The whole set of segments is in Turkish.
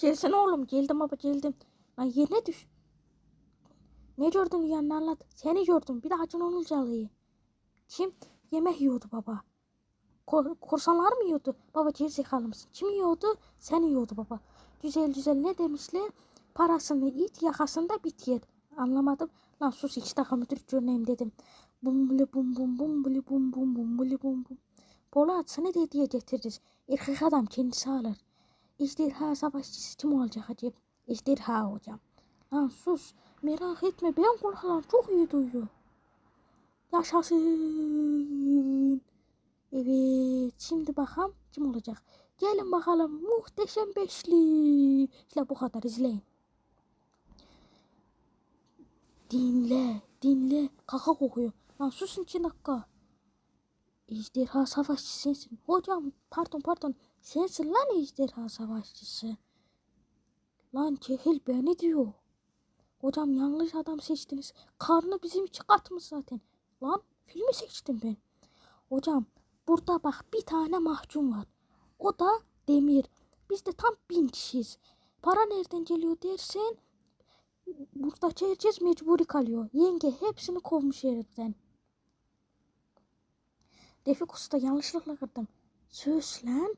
Gelsene oğlum. Geldim baba geldim. Lan yerine düş. Ne gördün yanına anlat. Seni gördüm. Bir de Hacı Onulcalı'yı. Kim? Yemek yiyordu baba. Kor korsanlar mı yiyordu? Baba gerizekalı mısın? Kim yiyordu? Sen yiyordu baba. Güzel güzel ne demişler? Parasını it yakasında bit yer. Anlamadım. Lan sus iki dakika müdür görüneyim dedim. Bum buli bum bum bum buli bum bum bum buli bum bum. Polat sana da hediye getiririz. Erkek adam kendisi alır. İjderha savaşçısı kim olacak acaba? İjderha hocam. Lan sus. Merak etme ben kulaklarım çok iyi duyuyor. Yaşasın. Evet şimdi bakalım kim olacak. Gelin bakalım muhteşem beşli. İşte bu kadar izleyin. Dinle dinle. Kaka kokuyor. Lan susun iki dakika. Ejderha savaşçı sensin. Hocam pardon pardon. Sensin lan ejderha savaşçısı. Lan cehil beni diyor. Hocam yanlış adam seçtiniz. Karnı bizim için katmış zaten. Lan filmi seçtim ben. Hocam burada bak bir tane mahkum var. O da Demir. Biz de tam bin kişiyiz. Para nereden geliyor dersen burada herkes mecburi kalıyor. Yenge hepsini kovmuş yerden. Refik Usta yanlışlıkla kırdım. Söz lan.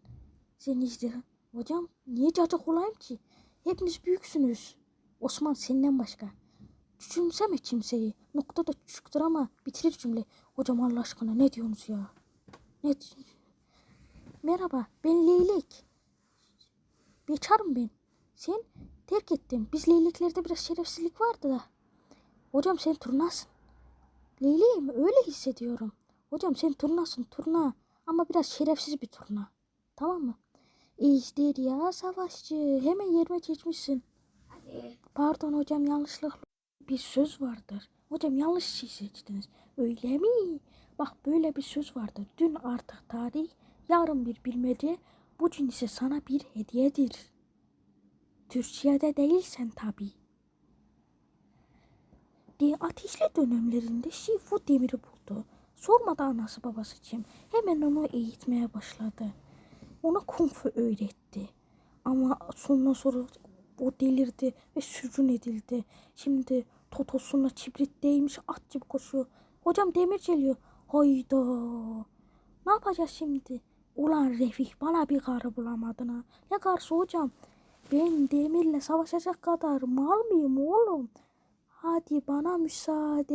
Sen işte. Hocam niye cacık olayım ki? Hepiniz büyüksünüz. Osman senden başka. Küçümseme kimseyi. Nokta da küçüktür ama bitirir cümle. Hocam Allah aşkına ne diyorsunuz ya? Ne Merhaba ben Leylek. Bekarım ben. Sen terk ettim. Biz leyleklerde biraz şerefsizlik vardı da. Hocam sen turnasın. Leyleğim öyle hissediyorum. Hocam sen turnasın turna. Ama biraz şerefsiz bir turna. Tamam mı? İşte ya savaşçı. Hemen yerime geçmişsin. Hadi. Pardon hocam yanlışlıkla bir söz vardır. Hocam yanlış şey seçtiniz. Öyle mi? Bak böyle bir söz vardır. Dün artık tarih, yarın bir bilmece, bugün ise sana bir hediyedir. Türkiye'de değilsen tabi. De ateşli dönemlerinde Şifu demiri buldu. Sormadı anası babası kim. Hemen onu eğitmeye başladı. Ona kung fu öğretti. Ama sonra sonra o delirdi ve sürgün edildi. Şimdi totosuna çibrit değmiş at gibi koşuyor. Hocam demir geliyor. Hayda. Ne yapacağız şimdi? Ulan Refik bana bir karı bulamadın ha. Ne karısı hocam? Ben demirle savaşacak kadar mal mıyım oğlum? Hadi bana müsaade.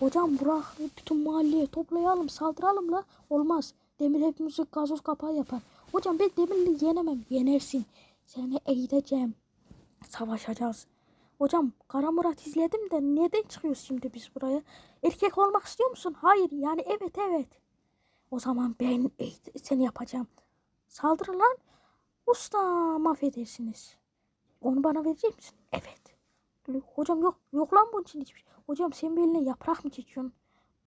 Hocam bırak bütün mahalleyi toplayalım saldıralım la. Olmaz. Demir hepimizi gazoz kapağı yapar. Hocam ben demirli yenemem. Yenersin. Seni eğiteceğim. Savaşacağız. Hocam Kara Murat izledim de neden çıkıyoruz şimdi biz buraya? Erkek olmak istiyor musun? Hayır. Yani evet evet. O zaman ben seni yapacağım. Saldırın lan. Usta mahvedersiniz. Onu bana verecek misin? Evet. Hocam yok. Yok lan bunun için hiçbir şey. Hocam sen bir eline yaprak mı çekiyorsun?